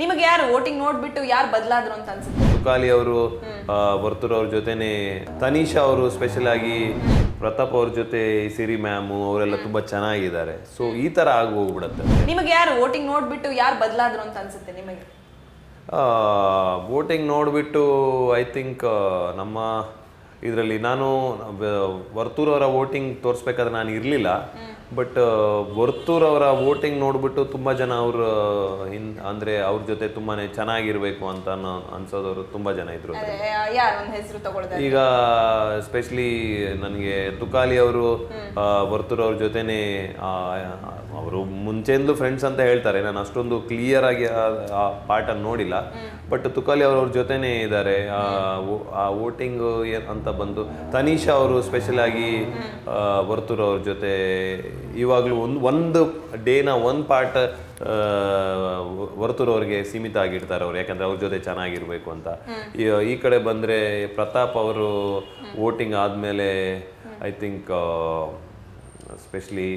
ನಿಮಗೆ ಯಾರು ವೋಟಿಂಗ್ ನೋಡ್ಬಿಟ್ಟು ಯಾರು ಬದಲಾದ್ರು ಅಂತ ಅನ್ಸುತ್ತೆ? ಸುಖಾಲಿ ಅವರು ವರ್ತೂರ್ ಅವ್ರ ಜೊತೆನೆ ತನೀಶಾ ಅವರು ಸ್ಪೆಷಲ್ ಆಗಿ ಪ್ರತಾಪ್ ಅವ್ರ ಜೊತೆ ಸಿರಿ ಮ್ಯಾಮು ಅವರೆಲ್ಲ ತುಂಬಾ ಚೆನ್ನಾಗಿದ್ದಾರೆ. ಸೊ ಈ ತರ ಆಗಿ ಹೋಗ್ಬಿಡುತ್ತೆ. ನಿಮಗೆ ಯಾರು ವೋಟಿಂಗ್ ನೋಡ್ಬಿಟ್ಟು ಯಾರು ಬದಲಾದ್ರು ಅಂತ ಅನ್ಸುತ್ತೆ ನಿಮಗೆ? ವೋಟಿಂಗ್ ನೋಡಿಬಿಟ್ಟು ಐ ಥಿಂಕ್ ನಮ್ಮ ಇದರಲ್ಲಿ ನಾನು ವರ್ತೂರವರ ವೋಟಿಂಗ್ ತೋರಿಸ್ಬೇಕಾದ್ರೆ ನಾನು ಇರಲಿಲ್ಲ. ಬಟ್ ವರ್ತೂರವರ ಅವರ ವೋಟಿಂಗ್ ನೋಡಿಬಿಟ್ಟು ತುಂಬ ಜನ ಅವ್ರ ಅಂದರೆ ಅವ್ರ ಜೊತೆ ತುಂಬಾ ಚೆನ್ನಾಗಿರ್ಬೇಕು ಅಂತ ಅನ್ನೋ ಅನ್ಸೋದವರು ತುಂಬ ಜನ ಇದ್ರು ಅದೇ ಯಾರು ಒಂದು ಹೆಸರು ತಗೊಳ್ತಾರೆ ಈಗ ಸ್ಪೆಷಲಿ ನನಗೆ ತುಕಾಲಿ ಅವರು ವರ್ತೂರ್ ಅವ್ರ ಜೊತೆನೆ ಅವರು ಮುಂಚೆಂದು ಫ್ರೆಂಡ್ಸ್ ಅಂತ ಹೇಳ್ತಾರೆ. ನಾನು ಅಷ್ಟೊಂದು ಕ್ಲಿಯರ್ ಆಗಿ ಆ- ಪಾಠ ನೋಡಿಲ್ಲ. ಬಟ್ ತುಕಾಲಿ ಅವ್ರ ಅವ್ರ ಜೊತೆನೆ ಇದ್ದಾರೆ. ಆ ವೋಟಿಂಗ್ ಅಂತ ಬಂದು ತನೀಶಾ ಅವರು ಸ್ಪೆಷಲ್ ಆಗಿ ವರ್ತೂರ್ ಅವ್ರ ಜೊತೆ ಇವಾಗಲೂ ಒಂದು ಒಂದು ಡೇನ ಒಂದು ಪಾರ್ಟ್ ವರ್ತೂರ್ ಅವ್ರಿಗೆ ಸೀಮಿತ ಆಗಿರ್ತಾರೆ ಅವ್ರು ಯಾಕಂದ್ರೆ ಅವ್ರ ಜೊತೆ ಚೆನ್ನಾಗಿರ್ಬೇಕು ಅಂತ. ಈ- ಕಡೆ ಬಂದ್ರೆ ಪ್ರತಾಪ್ ಅವರು ವೋಟಿಂಗ್ ಆದ್ಮೇಲೆ ಐ ಥಿಂಕ್ ಸ್ಪೆಷಲಿ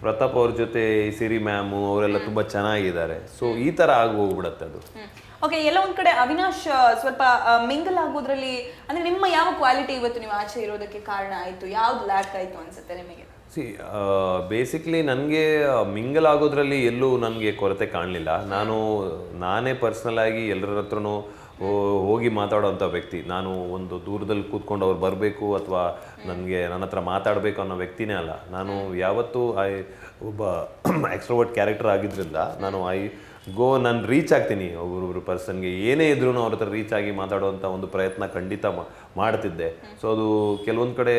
ಪ್ರತಾಪ್ ಅವ್ರ ಜೊತೆ ಸಿರಿ ಮ್ಯಾಮು ಅವರೆಲ್ಲ ತುಂಬಾ ಚೆನ್ನಾಗಿದ್ದಾರೆ. ಸೊ ಈ ತರ ಆಗೋಗ್ಬಿಡತ್ತೆ ಹೋಗ್ಬಿಡತ್ತೆ ಅದು. ಓಕೆ ಎಲ್ಲ ಒಂದ್ ಕಡೆ ಅವಿನಾಶ್ ಸ್ವಲ್ಪ ಮಿಂಗಲ್ ಆಗೋದ್ರಲ್ಲಿ ಅಂದ್ರೆ ನಿಮ್ಮ ಯಾವ ಕ್ವಾಲಿಟಿ ಇವತ್ತು ನೀವು ಆಚೆ ಇರೋದಕ್ಕೆ ಕಾರಣ ಆಯ್ತು? ಯಾವ್ದು ಲ್ಯಾಕ್ ಆಯ್ತು ಅನ್ಸುತ್ತೆ ನಿಮಗೆ? ಸಿ ಬೇಸಿಕ್ಲಿ ನನಗೆ ಮಿಂಗಲ್ ಆಗೋದ್ರಲ್ಲಿ ಎಲ್ಲೂ ನನಗೆ ಕೊರತೆ ಕಾಣಲಿಲ್ಲ. ನಾನು, ನಾನೇ ಪರ್ಸ್ನಲ್ ಆಗಿ ಎಲ್ಲರ ಹತ್ರನೂ ಹೋಗಿ ಮಾತಾಡೋವಂಥ ವ್ಯಕ್ತಿ. ನಾನು ಒಂದು ದೂರದಲ್ಲಿ ಕೂತ್ಕೊಂಡು ಅವ್ರು ಬರಬೇಕು ಅಥವಾ ನನಗೆ ನನ್ನ ಹತ್ರ ಮಾತಾಡಬೇಕು ಅನ್ನೋ ವ್ಯಕ್ತಿನೇ ಅಲ್ಲ. ನಾನು ಯಾವತ್ತೂ ಐ ಒಬ್ಬ ಎಕ್ಸ್ಟ್ರೋವರ್ಟ್ ಕ್ಯಾರೆಕ್ಟರ್ ಆಗಿದ್ದರಿಂದ ನಾನು ಐ ಗೋ ನಾನು ರೀಚ್ ಆಗ್ತೀನಿ. ಒಬ್ಬೊಬ್ಬರು ಪರ್ಸನ್ಗೆ ಏನೇ ಇದ್ರೂ ಅವ್ರ ಹತ್ರ ರೀಚ್ ಆಗಿ ಮಾತಾಡುವಂಥ ಒಂದು ಪ್ರಯತ್ನ ಖಂಡಿತ ಮಾಡ್ತಿದ್ದೆ. ಸೊ ಅದು ಕೆಲವೊಂದು ಕಡೆ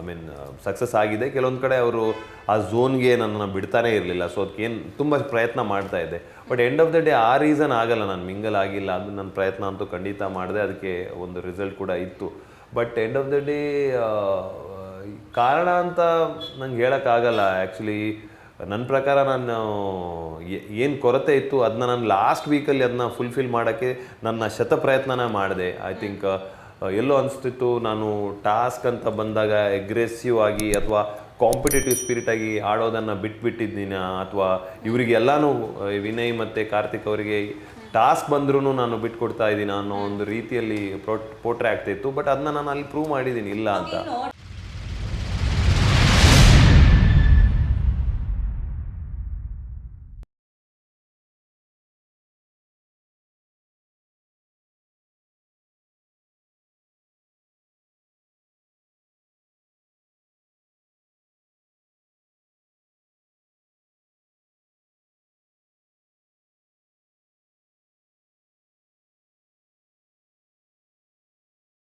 ಐ ಮೀನ್ ಸಕ್ಸಸ್ ಆಗಿದೆ. ಕೆಲವೊಂದು ಕಡೆ ಅವರು ಆ ಝೋನ್ಗೆ ನನ್ನನ್ನು ಬಿಡ್ತಾನೆ ಇರಲಿಲ್ಲ. ಸೊ ಅದಕ್ಕೇನು ತುಂಬ ಪ್ರಯತ್ನ ಮಾಡ್ತಾ ಇದ್ದೆ. But end of the day ಆ ರೀಸನ್ ಆಗಲ್ಲ. ನಾನು ಮಿಂಗಲ್ ಆಗಿಲ್ಲ. ಅದು ನನ್ನ ಪ್ರಯತ್ನ ಅಂತೂ ಖಂಡಿತ ಮಾಡಿದೆ. ಅದಕ್ಕೆ ಒಂದು ರಿಸಲ್ಟ್ ಕೂಡ ಇತ್ತು. But end of the day ಕಾರಣ ಅಂತ ನಂಗೆ ಹೇಳೋಕ್ಕಾಗಲ್ಲ. ಆ್ಯಕ್ಚುಲಿ ನನ್ನ ಪ್ರಕಾರ ನಾನು ಏನು ಕೊರತೆ ಇತ್ತು ಅದನ್ನ ನಾನು ಲಾಸ್ಟ್ ವೀಕಲ್ಲಿ ಅದನ್ನ ಫುಲ್ಫಿಲ್ ಮಾಡೋಕ್ಕೆ ನನ್ನ ಶತ ಪ್ರಯತ್ನನ ಮಾಡಿದೆ ಐ ಥಿಂಕ್ ಎಲ್ಲೋ ಅನಿಸ್ತಿತ್ತು, ನಾನು ಟಾಸ್ಕ್ ಅಂತ ಬಂದಾಗ ಎಗ್ರೆಸಿವ್ ಆಗಿ ಅಥವಾ ಕಾಂಪಿಟೇಟಿವ್ ಸ್ಪಿರಿಟ್ ಆಗಿ ಆಡೋದನ್ನು ಬಿಟ್ಬಿಟ್ಟಿದ್ದೀನ, ಅಥವಾ ಇವರಿಗೆಲ್ಲನೂ ವಿನಯ್ ಮತ್ತು ಕಾರ್ತಿಕ್ ಅವರಿಗೆ ಟಾಸ್ಕ್ ಬಂದ್ರೂ ನಾನು ಬಿಟ್ಕೊಡ್ತಾ ಇದ್ದೀನಿ ಅನ್ನೋ ಒಂದು ರೀತಿಯಲ್ಲಿ ಪೋಟ್ರೆ ಆಗ್ತಾ ಇತ್ತು ಬಟ್ ಅದನ್ನ ನಾನು ಅಲ್ಲಿ ಪ್ರೂವ್ ಮಾಡಿದ್ದೀನಿ, ಇಲ್ಲ ಅಂತ.